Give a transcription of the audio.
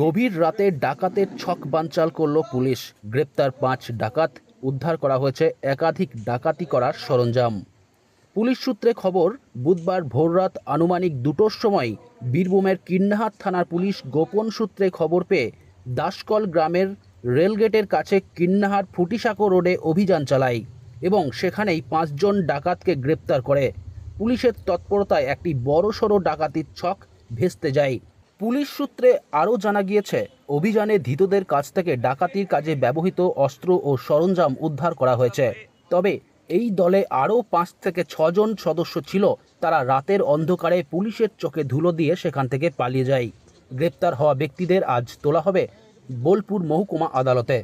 গভীর রাতে ডাকাতের ছক বানচাল করল পুলিশ। গ্রেপ্তার পাঁচ ডাকাত, উদ্ধার করা হয়েছে একাধিক ডাকাতি করার সরঞ্জাম। পুলিশ সূত্রে খবর, বুধবার ভোররাত আনুমানিক দুটোর সময় বীরভূমের কিন্নাহাট থানার পুলিশ গোপন সূত্রে খবর পেয়ে দাসকল গ্রামের রেলগেটের কাছে কিন্নাহাট ফুটিসাঁকো রোডে অভিযান চালায় এবং সেখানেই পাঁচজন ডাকাতকে গ্রেপ্তার করে। পুলিশের তৎপরতায় একটি বড়সড় ডাকাতির ছক ভেস্তে যায়। পুলিশ সূত্রে আরও জানা গিয়েছে, অভিযানে ধৃতদের কাছ থেকে ডাকাতির কাজে ব্যবহৃত অস্ত্র ও সরঞ্জাম উদ্ধার করা হয়েছে। তবে এই দলে আরও পাঁচ থেকে ছজন সদস্য ছিল, তারা রাতের অন্ধকারে পুলিশের চোখে ধুলো দিয়ে সেখান থেকে পালিয়ে যায়। গ্রেপ্তার হওয়া ব্যক্তিদের আজ তোলা হবে বোলপুর মহকুমা আদালতে।